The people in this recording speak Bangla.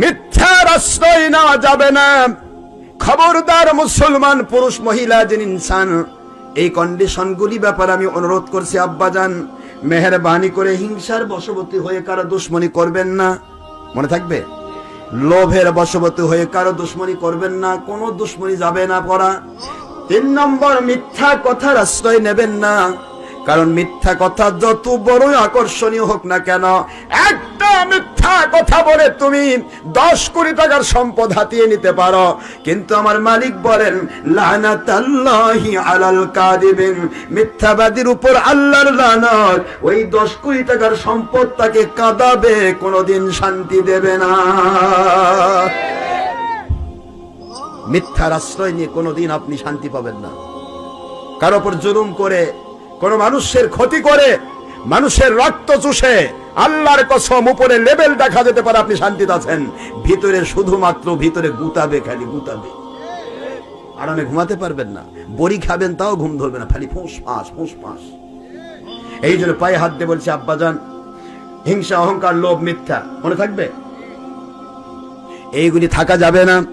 মিথ্যার আশ্রয় নেওয়া যাবে না। খবরদার মুসলমান, পুরুষ, মহিলা, যিনি ইনসান, এই কন্ডিশনগুলি ব্যাপারে আমি অনুরোধ করছি, আব্বাজান, মেহরবানি করে হিংসার বশবর্তী হয়ে কারও দুশ্মনী করবেন না। মনে থাকবে? লোভের বশবর্তী হয়ে কারও দুশ্মনী করবেন না, কোনো দুশ্মনী যাবে না পড়া। তিন নম্বর, মিথ্যা কথার আশ্রয় নেবেন না। কারণ মিথ্যা কথা যত বড়ই আকর্ষণীয় হোক না কেন, একটা মিথ্যা কথা বলে তুমি দশ কোটি টাকার সম্পদ হাতিয়ে নিতে পারো। কিন্তু আমার মালিক বলেন, লানাতাল্লাহি আলাল কাদিবিন। মিথ্যাবাদীর উপর আল্লাহর লানত। ওই দশ কোটি টাকার সম্পদ তাকে কাঁদাবে, কোনোদিন শান্তি দেবে না। মিথ্যার আশ্রয় নিয়ে কোনোদিন আপনি শান্তি পাবেন না। কারও উপর জুলুম করে কোন মানুষের ক্ষতি করে, মানুষের রক্ত চুষে, আল্লাহর কসম উপরে লেভেল দেখা যেতে পারে আপনি শান্তিতে আছেন। ভিতরে শুধুমাত্র ভিতরে গুতাবে, খালি গুতাবে। আরামে ঘুমাতে পারবেন না। বড়ি খাবেন, তাও ঘুম ধরবে না, খালি ফুঁস ফাঁস ফুঁস ফাঁস। এই জন্য পায়ে হাত দিয়ে বলছে আব্বাজান হিংসা, অহংকার, লোভ, মিথ্যা, মনে থাকবে? এইগুলি থাকা যাবে না।